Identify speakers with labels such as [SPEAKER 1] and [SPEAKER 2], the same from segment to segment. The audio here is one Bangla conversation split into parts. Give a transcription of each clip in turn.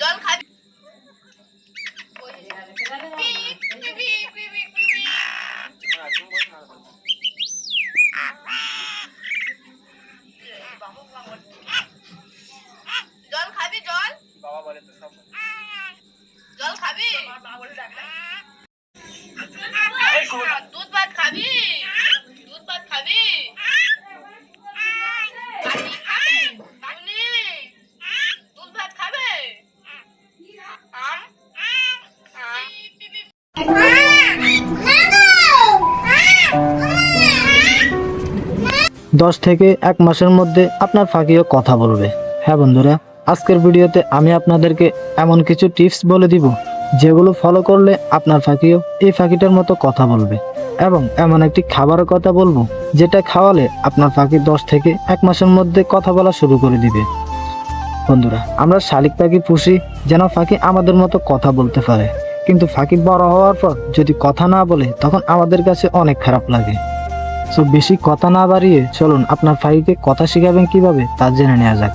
[SPEAKER 1] জল খাবি জল খাবি জল জল খাবি দুধ ভাত খাবি? দুধ ভাত খাবি?
[SPEAKER 2] দশ থেকে এক মাসের মধ্যে আপনার ফাঁকিও কথা বলবে। হ্যাঁ বন্ধুরা, আজকের ভিডিওতে আমি আপনাদেরকে এমন কিছু টিপস বলে দিব, যেগুলো ফলো করলে আপনার ফাঁকিও এই ফাঁকিটার মতো কথা বলবে এবং এমন একটি খাবারের কথা বলব, যেটা খাওয়ালে আপনার ফাঁকি দশ থেকে এক মাসের মধ্যে কথা বলা শুরু করে দিবে। বন্ধুরা, আমরা শালিক পাখি পুষি যেন ফাঁকি আমাদের মতো কথা বলতে পারে। কিন্তু ফাঁকি বড় হওয়ার পর যদি কথা না বলে, তখন আমাদের কাছে অনেক খারাপ লাগে। সো বেশি কথা না বাড়িয়ে চলুন আপনার ফাইকে কথা শিখাবেন কীভাবে তা জেনে নেওয়া যাক।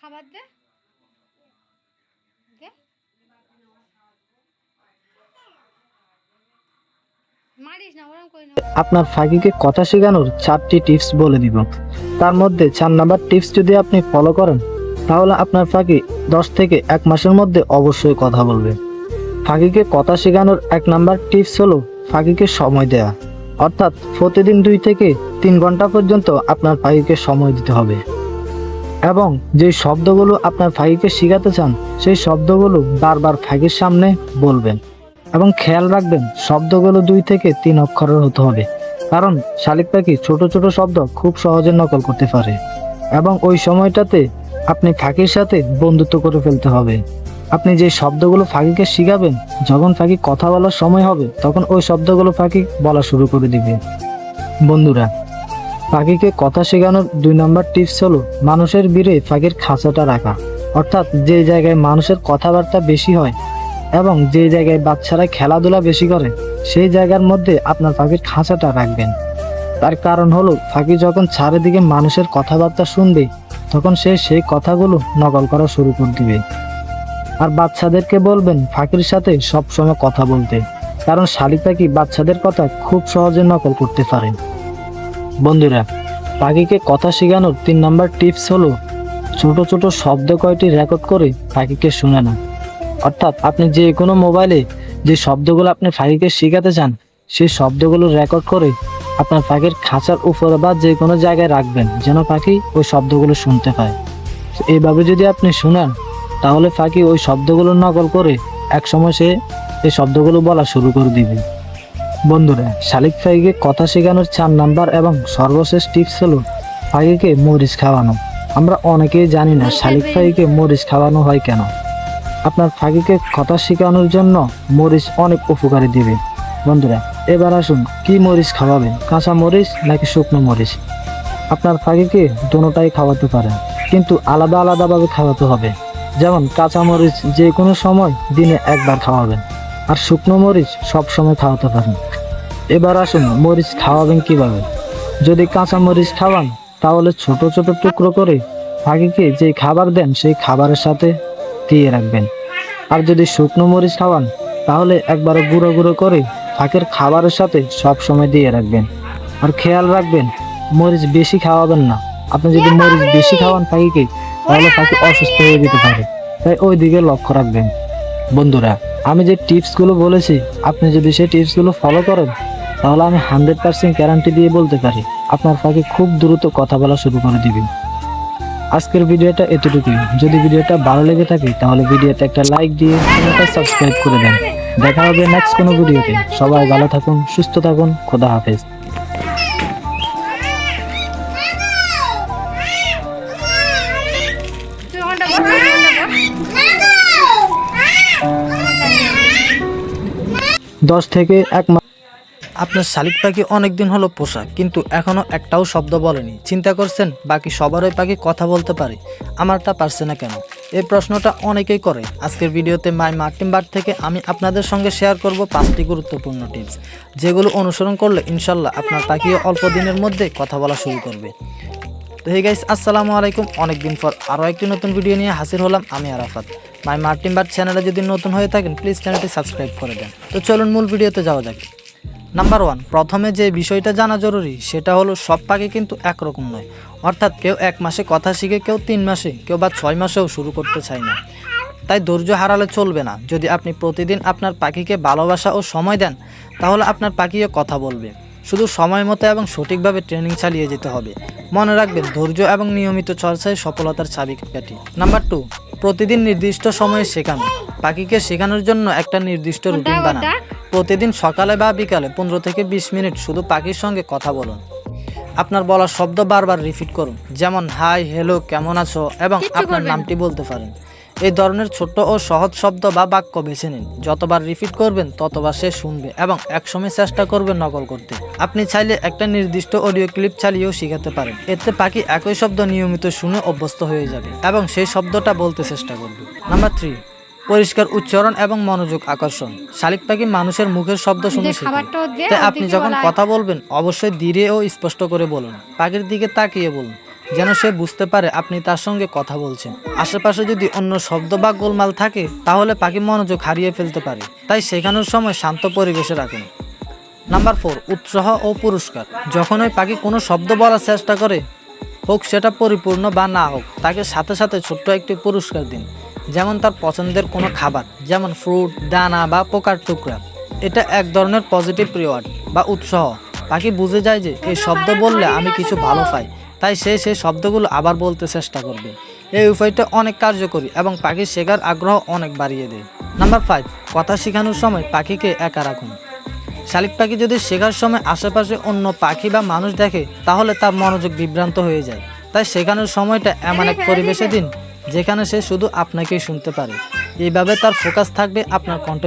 [SPEAKER 3] খাবার দে।
[SPEAKER 2] আপনার ফাঁকিকে কথা শেখানোর চারটি টিপস বলে দিব। তার মধ্যে চার নাম্বার টিপস যদি আপনি ফলো করেন তাহলে আপনার ফাঁকি দশ থেকে এক মাসের মধ্যে অবশ্যই কথা বলবে। ফাঁকিকে কথা শেখানোর এক নাম্বার টিপস হলো ফাঁকিকে সময় দেওয়া অর্থাৎ প্রতিদিন দুই থেকে তিন ঘণ্টা পর্যন্ত আপনার ফাঁকিকে সময় দিতে হবে। এবং যে শব্দগুলো আপনার ফাঁকিকে শেখাতে চান, সেই শব্দগুলো বারবার ফাঁকির সামনে বলবেন এবং খেয়াল রাখবেন শব্দগুলো দুই থেকে তিন অক্ষরের হতে হবে। কারণ শালিক পাখি ছোট ছোট শব্দ খুব সহজে নকল করতে পারে। এবং ওই সময়টাতে আপনি ফাঁকির সাথে বন্ধুত্ব করে ফেলতে হবে। আপনি যে শব্দগুলো ফাঁকিকে শিখাবেন, যখন ফাঁকি কথা বলার সময় হবে, তখন ওই শব্দগুলো ফাঁকি বলা শুরু করে দিবে। বন্ধুরা পাখিকে কথা শেখানোর দুই নম্বর টিপস হলো মানুষের ভিড়ে পাখির খাঁচাটা রাখা। অর্থাৎ যে জায়গায় মানুষের কথাবার্তা বেশি হয় এবং যে জায়গায় বাচ্চারা খেলাধুলা বেশি করে, সেই জায়গার মধ্যে আপনার পাখির খাঁচাটা রাখবেন। তার কারণ হলো পাখি যখন চারিদিকে মানুষের কথাবার্তা শুনবে তখন সে সেই কথাগুলো নকল করা শুরু করে দিবে। আর বাচ্চাদেরকে বলবেন ফাঁকির সাথে সবসময় কথা বলতে, কারণ শালিক পাখি বাচ্চাদের কথা খুব সহজে নকল করতে পারে। বন্ধুরা পাখিকে কথা শেখানোর তিন নম্বর টিপস হলো, ছোট ছোট শব্দ কয়টি রেকর্ড করে পাখিকে শুনে না অর্থাৎ আপনি যে কোনো মোবাইলে যে শব্দগুলো আপনি পাখিকে শেখাতে চান, সেই শব্দগুলো রেকর্ড করে আপনার পাখির খাঁচার উপরে বা যে কোনো জায়গায় রাখবেন, যেন পাখি ওই শব্দগুলো শুনতে পায়। এইভাবে যদি আপনি শুনেন, তাহলে পাখি ওই শব্দগুলো নকল করে একসময় সে এই শব্দগুলো বলা শুরু করে দিবে। বন্ধুরা, শালিক পাখিকে কথা শেখানোর চার নাম্বার এবং সর্বশেষ টিপস হলো পাখিকে মরিচ খাওয়ানো। আমরা অনেকেই জানি না শালিক পাখিকে মরিচ খাওয়ানো হয় কেন। আপনার পাখিকে কথা শেখানোর জন্য মরিচ অনেক উপকারী দিবে। বন্ধুরা, এবার আসুন, কি মরিচ খাওয়াবেন? কাঁচা মরিচ নাকি শুকনো মরিচ? আপনার পাখিকে দোনোটাই খাওয়াতে পারেন, কিন্তু আলাদা আলাদাভাবে খাওয়াতে হবে। যেমন, কাঁচা মরিচ যে কোনো সময় দিনে একবার খাওয়াবেন, আর শুকনো মরিচ সব সময় খাওয়াতে পারেন। এবার আসুন, মরিচ খাওয়াবেন কীভাবে? যদি কাঁচা মরিচ খাওয়ান, তাহলে ছোট ছোট টুকরো করে পাখিকে যে খাবার দেন, সেই খাবারের সাথে দিয়ে রাখবেন। আর যদি শুকনো মরিচ খাওয়ান, তাহলে একবারে গুঁড়ো গুঁড়ো করে ফাঁকের খাবারের সাথে সব সময় দিয়ে রাখবেন। আর খেয়াল রাখবেন মরিচ বেশি খাওয়াবেন না। আপনি যদি মরিচ বেশি খাওয়ান পাখিকে তাহলে পাখি অসুস্থ হয়ে যেতে পারে। তাই ওই দিকে লক্ষ্য রাখবেন। বন্ধুরা আমি যে টিপসগুলো বলেছি আপনি যদি সেই টিপসগুলো ফলো করেন তাহলে আমি হান্ড্রেড পার্সেন্ট গ্যারান্টি দিয়ে বলতে পারি আপনার পাখি খুব দ্রুত কথা বলা শুরু করে দিবে আজকের ভিডিওটা এতটুকুই। যদি ভিডিওটা ভালো লেগে থাকে তাহলে ভিডিওতে একটা লাইক দিয়ে চ্যানেলটা সাবস্ক্রাইব করে দেন। দেখা হবে নেক্সট কোনো ভিডিওতে সবাই ভালো থাকুন, সুস্থ থাকুন, খোদা হাফেজ। দশ থেকে এক মাস আপনার শালিক পাখি অনেক দিন হলো পোষা, কিন্তু এখনও একটাও শব্দ বলেনি। চিন্তা করছেন, বাকি সবারই পাখি কথা বলতে পারে। আমারটা পারছে না কেন? এই প্রশ্নটা অনেকেই করে। আজকের ভিডিওতে মাই মার্টিন বার থেকে আমি আপনাদের সঙ্গে শেয়ার করব পাঁচটি গুরুত্বপূর্ণ টিপস, যেগুলো অনুসরণ করলে ইনশাল্লাহ আপনার পাখিও অল্প দিনের মধ্যে কথা বলা শুরু করবে। তো হে গাইস, আসসালামু আলাইকুম। অনেকদিন পর আরও একটি নতুন ভিডিও নিয়ে হাজির হলাম আমি আরাফাত। মাই মার্টিন বার্ড চ্যানেলে যদি নতুন হয়ে থাকেন, প্লিজ চ্যানেলটি সাবস্ক্রাইব করে দেন। তো চলুন মূল ভিডিওতে যাওয়া যাক। নাম্বার ওয়ান প্রথমে যে বিষয়টা জানা জরুরি, সেটা হলো সব পাখি কিন্তু একরকম নয়। অর্থাৎ কেউ এক মাসে কথা শিখে, কেউ তিন মাসে, কেউ বা ছয় মাসেও শুরু করতে চায় না। তাই ধৈর্য হারালে চলবে না। যদি আপনি প্রতিদিন আপনার পাখিকে ভালোবাসা ও সময় দেন, তাহলে আপনার পাখিও কথা বলবে। শুধু সময় মতো এবং সঠিকভাবে ট্রেনিং চালিয়ে যেতে হবে। মনে রাখবেন, ধৈর্য এবং নিয়মিত চর্চায় সফলতার চাবিকাঠি। নাম্বার টু প্রতিদিন নির্দিষ্ট সময়ে শেখানো। পাখিকে শেখানোর জন্য একটা নির্দিষ্ট রুটিন বানান? প্রতিদিন সকালে বা বিকালে পনেরো থেকে বিশ মিনিট শুধু পাখির সঙ্গে কথা বলুন। আপনার বলা শব্দ বারবার রিপিট করুন। যেমন হাই হ্যালো কেমন আছো? এবং আপনার নামটি বলতে পারেন। এই ধরনের ছোট্ট ও সহজ শব্দ বা বাক্য বেছে নিন। যতবার রিপিট করবেন ততবার সে শুনবে এবং একসময় চেষ্টা করবে নকল করতে। আপনি চাইলে একটা নির্দিষ্ট অডিও ক্লিপ চালিয়েও শেখাতে পারেন। এতে পাখি একই শব্দ নিয়মিত শুনে অভ্যস্ত হয়ে যাবে এবং সেই শব্দটা বলতে চেষ্টা করবে। নাম্বার থ্রি পরিষ্কার উচ্চারণ এবং মনোযোগ আকর্ষণ। শালিক পাখি মানুষের মুখের শব্দ শুনে তাই আপনি যখন কথা বলবেন অবশ্যই ধীরে ও স্পষ্ট করে বলুন। পাখির দিকে তাকিয়ে বলুন যেন সে বুঝতে পারে আপনি তার সঙ্গে কথা বলছেন। আশেপাশে যদি অন্য শব্দ বা গোলমাল থাকে তাহলে পাখি মনোযোগ হারিয়ে ফেলতে পারে। তাই শেখানোর সময় শান্ত পরিবেশে রাখুন। নাম্বার ফোর উৎসাহ ও পুরস্কার। যখন ওই পাখি কোনো শব্দ বলার চেষ্টা করে হোক সেটা পরিপূর্ণ বা না হোক তাকে সাথে সাথে ছোট্ট একটি পুরস্কার দিন। যেমন তার পছন্দের কোনো খাবার, যেমন ফ্রুট দানা বা পোকার টুকরা। এটা এক ধরনের পজিটিভ রিওয়ার্ড বা উৎসাহ। পাখি বুঝে যায় যে এই শব্দ বললে আমি কিছু ভালো পাই। তাই সে সেই শব্দগুলো আবার বলতে চেষ্টা করবে। এই উপায়টা অনেক কার্যকরী এবং পাখির শেখার আগ্রহ অনেক বাড়িয়ে দেয়। নাম্বার ফাইভ কথা শেখানোর সময় পাখিকে একা রাখুন। শালিক পাখি যদি শেখার সময় আশেপাশে অন্য পাখি বা মানুষ দেখে, তাহলে তার মনোযোগ বিভ্রান্ত হয়ে যায়। তাই শেখানোর সময়টা এমন এক পরিবেশে দিন যেখানে সে শুধু আপনাকেই শুনতে পারে। এইভাবে তার ফোকাস থাকবে আপনার কণ্ঠ